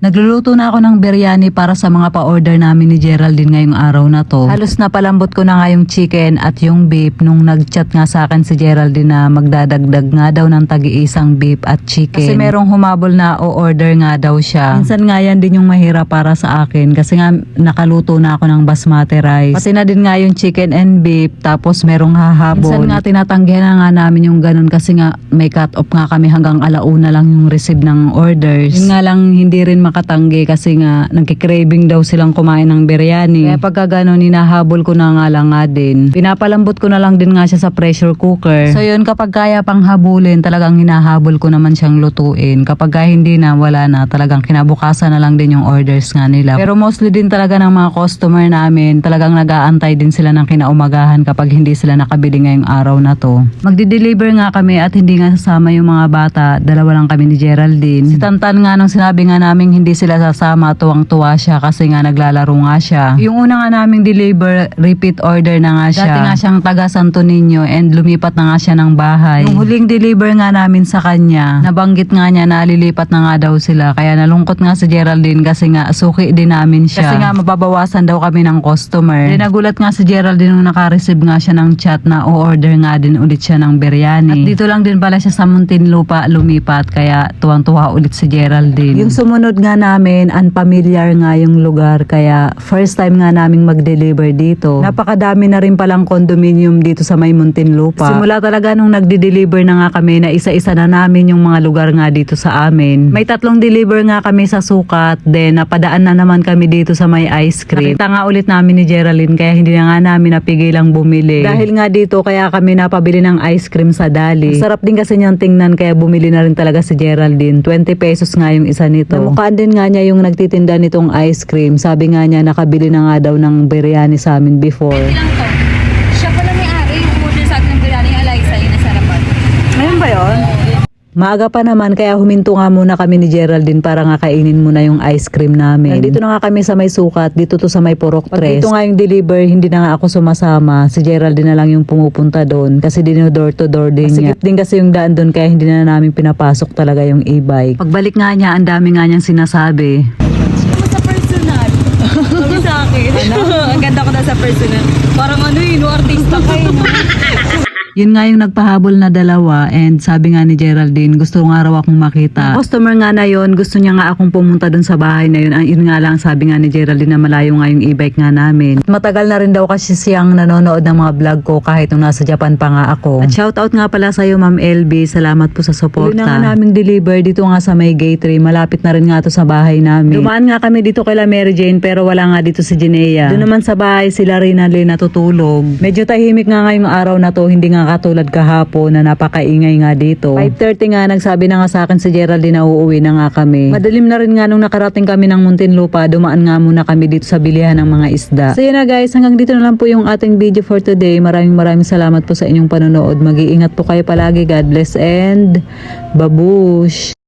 Nagluluto na ako ng biryani para sa mga pa-order namin ni Geraldine ngayong araw na to. Halos napalambot ko na nga yung chicken at yung beef nung nag-chat nga sa akin si Geraldine na magdadagdag nga daw ng tagi-isang beef at chicken. Kasi merong humabol na o-order nga daw siya. Minsan nga yan din yung mahirap para sa akin kasi nga nakaluto na ako ng basmati rice. Pati na din nga yung chicken and beef tapos merong hahabol. Minsan nga tinatanggihan na nga namin yung ganun kasi nga may cut off nga kami hanggang alauna lang yung receive ng orders. Yun nga lang hindi rin makatanggi kasi nga nagkikraving daw silang kumain ng biryani. Kaya pagka ganun, hinahabol ko na nga lang nga din. Pinapalambot ko na lang din nga siya sa pressure cooker. So yun, kapag kaya pang habulin, talagang hinahabol ko naman siyang lutuin. Kapag ka hindi na, wala na. Talagang kinabukasan na lang din yung orders nga nila. Pero mostly din talaga ng mga customer namin, talagang nag-aantay din sila ng kinaumagahan kapag hindi sila nakabili ngayong araw na to. Magdi-deliver nga kami at hindi nga sasama yung mga bata. Dalawa lang kami ni Geraldine. Si Tantan nga nung sinabi nga namin hindi sila sasama, tuwang-tuwa siya kasi nga naglalaro nga siya. Yung una nga naming deliver, repeat order na nga siya. Dati nga siyang taga Santo Niño and lumipat na nga siya ng bahay. Yung huling deliver nga namin sa kanya, nabanggit nga niya na lilipat na nga daw sila. Kaya nalungkot nga si Geraldine kasi nga suki din namin siya. Kasi nga mababawasan daw kami ng customer. Then nagulat nga si Geraldine nung naka-receive nga siya ng chat na o-order nga din ulit siya ng biryani. At dito lang din pala siya sa Muntinlupa lumipat kaya tuwang-tuwa ulit si Geraldine. Yung sumunod nga namin, unfamiliar nga yung lugar kaya first time nga naming mag-deliver dito. Napakadami na rin palang condominium dito sa may Muntinlupa. Simula talaga nung nagde-deliver na nga kami na isa-isa na namin yung mga lugar nga dito sa amin. May tatlong deliver nga kami sa sukat, then napadaan na naman kami dito sa may ice cream. Nakita nga ulit namin ni Geraldine kaya hindi na nga namin napigilang bumili. Dahil nga dito kaya kami napabili ng ice cream sa Dali. Sarap din kasi niyang tingnan kaya bumili na rin talaga si Geraldine. 20 pesos nga yung isa nito. Namukhaan din nga niya yung nagtitinda nitong ice cream. Sabi nga niya nakabili na nga daw ng biryani sa amin before. lang to. Siya pala may-ari yung order sa akin ng biryani yung Eliza yung nasa harapan. Ngayon ba yon? Maaga pa naman kaya huminto nga muna kami ni Geraldine para nga kainin muna yung ice cream namin. Nandito na nga kami sa may sukat, dito to sa may Purok 3. Pag dito nga yung deliver, hindi na nga ako sumasama. Si Geraldine na lang yung pumupunta doon kasi dino door to door din niya. din kasi yung daan doon kaya hindi na namin pinapasok talaga yung e-bike. Pagbalik nga niya, ang dami nga niyang sinasabi. Ano sa personal? Sabi sa akin. Ang ganda ko na sa personal. Parang ano yun, artista kayo. No? Yun nga yung nagpahabol na dalawa and sabi nga ni Geraldine, gusto nga raw akong makita. Ang customer nga na yon gusto niya nga akong pumunta dun sa bahay na yun. Ang yun nga lang sabi nga ni Geraldine na malayo nga yung e-bike nga namin. Matagal na rin daw kasi siyang nanonood ng mga vlog ko kahit nung nasa Japan pa nga ako. At shoutout nga pala sa'yo Ma'am LB, salamat po sa suporta. Yun na nga naming deliver dito nga sa may gate 3, malapit na rin nga to sa bahay namin. Dumaan nga kami dito kay Mary Jane pero wala nga dito si Jinea. Doon naman sa bahay sila rin na natutulog. Medyo tahimik nga ngayong araw na to, hindi nga katulad kahapon na napakaingay nga dito. 5.30 nga, nagsabi na nga sa akin si Geraldine na uuwi na nga kami. Madalim na rin nga nung nakarating kami ng Muntinlupa, dumaan nga muna kami dito sa bilihan ng mga isda. So yun na guys, hanggang dito na lang po yung ating video for today. Maraming maraming salamat po sa inyong panonood. Mag-iingat po kayo palagi. God bless and babush!